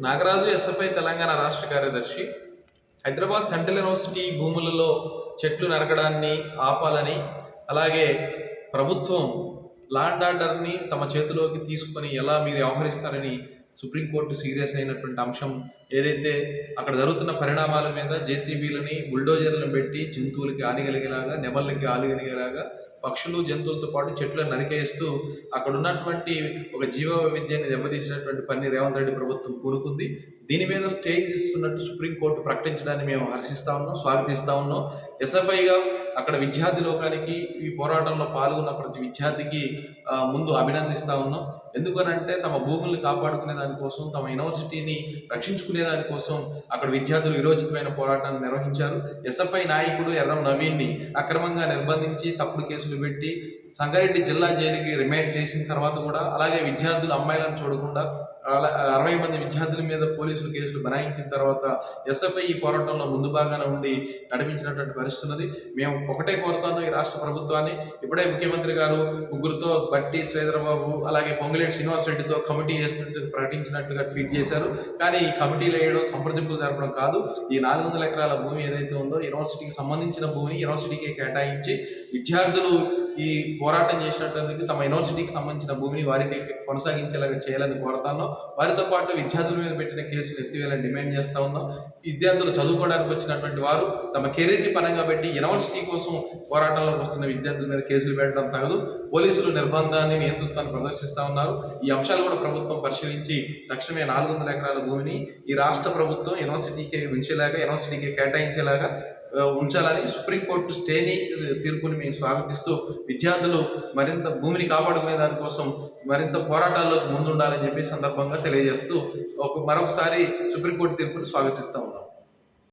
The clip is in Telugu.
నాగరాజు ఎస్ఎఫ్ఐ తెలంగాణ రాష్ట్ర కార్యదర్శి. హైదరాబాద్ సెంట్రల్ యూనివర్సిటీ భూములలో చెట్లు నరకడాన్ని ఆపాలని అలాగే ప్రభుత్వం లాండ్ ఆర్డర్ని తమ చేతిలోకి తీసుకొని ఎలా మీరు వ్యవహరిస్తారని సుప్రీంకోర్టు సీరియస్ అయినటువంటి అంశం ఏదైతే అక్కడ జరుగుతున్న పరిణామాల మీద జేసీబీలని బుల్డోజర్లను పెట్టి జంతువులకి ఆలిగలిగేలాగా నెమళ్ళకి ఆలిగలిగేలాగా పక్షులు జంతువులతో పాటు చెట్లను నరికేస్తూ అక్కడ ఉన్నటువంటి ఒక జీవ వైవిధ్యాన్ని దెబ్బతీసినటువంటి పని రేవంత్ రెడ్డి ప్రభుత్వం కూరుకుంది. దీని మీద స్టే ఇస్తున్నట్టు సుప్రీంకోర్టు ప్రకటించడాన్ని మేము హర్షిస్తా ఉన్నాం స్వాగతిస్తా ఉన్నాం. ఎస్ఎఫ్ఐగా అక్కడ విద్యార్థి లోకానికి ఈ పోరాటంలో పాల్గొన్న ప్రతి విద్యార్థికి ముందు అభినందిస్తా ఉన్నాం. ఎందుకనంటే తమ భూముల్ని కాపాడుకునే దానికోసం తమ యూనివర్సిటీని రక్షించుకునే దానికోసం అక్కడ విద్యార్థులు విరోచితమైన పోరాటాన్ని నిర్వహించారు. ఎస్ఎఫ్ఐ నాయకుడు ఎర్రం నవీన్ని అక్రమంగా నిర్బంధించి తప్పుడు కేసులు పెట్టి సంగారెడ్డి జిల్లా జైలుకి రిమైండ్ చేసిన తర్వాత కూడా అలాగే విద్యార్థులు అమ్మాయిలను చూడకుండా అలా- అరవై మంది విద్యార్థుల మీద పోలీసులు కేసులు బనాయించిన తర్వాత ఎస్ఎఫ్ఐ ఈ పోరాటంలో ముందు భాగాన ఉండి నడిపించినటువంటి పరిస్థితి ఉన్నది. మేము ఒకటే కోరుతాను ఈ రాష్ట్ర ప్రభుత్వాన్ని. ఇప్పుడే ముఖ్యమంత్రి గారు ముగ్గురుతో బట్టి శ్రీధరబాబు అలాగే పొంగులేటి శ్రీనివాస్ రెడ్డితో కమిటీ చేస్తుంటే ప్రకటించినట్లుగా ట్వీట్ చేశారు. కానీ ఈ కమిటీలు వేయడం సంప్రదింపులు జరపడం కాదు. ఈ నాలుగు వందల ఎకరాల భూమి ఏదైతే ఉందో యూనివర్సిటీకి సంబంధించిన భూమిని యూనివర్సిటీకి కేటాయించి విద్యార్థులు ఈ పోరాటం చేసినటువంటి తమ యూనివర్సిటీకి సంబంధించిన భూమిని వారికి కొనసాగించేలాగా చేయాలని కోరుతాను. వారితో పాటు విద్యార్థుల మీద పెట్టిన కేసులు ఎత్తివేయాలని డిమాండ్ చేస్తా ఉన్నాం. విద్యార్థులు చదువుకోవడానికి వచ్చినటువంటి వారు తమ కెరీర్ని పరంగా పెట్టి యూనివర్సిటీ కోసం పోరాటంలోకి వస్తున్న విద్యార్థుల మీద కేసులు పెట్టడం తగదు. పోలీసులు నిర్బంధాన్ని నియంతృత్వాన్ని ప్రదర్శిస్తూ ఉన్నారు. ఈ అంశాలు కూడా ప్రభుత్వం పరిశీలించి తక్షణమే నాలుగు వందల ఎకరాల భూమిని ఈ రాష్ట్ర ప్రభుత్వం యూనివర్సిటీకి ఉంచేలాగా యూనివర్సిటీకి కేటాయించేలాగా ఉంచాలని సుప్రీంకోర్టు స్టేని తీర్పుని మేము స్వాగతిస్తూ విద్యార్థులు మరింత భూమిని కాపాడుకునే దానికోసం మరింత పోరాటాల్లోకి ముందుండాలని చెప్పి సందర్భంగా తెలియజేస్తూ ఒక మరొకసారి సుప్రీంకోర్టు తీర్పుని స్వాగతిస్తూ ఉన్నాం.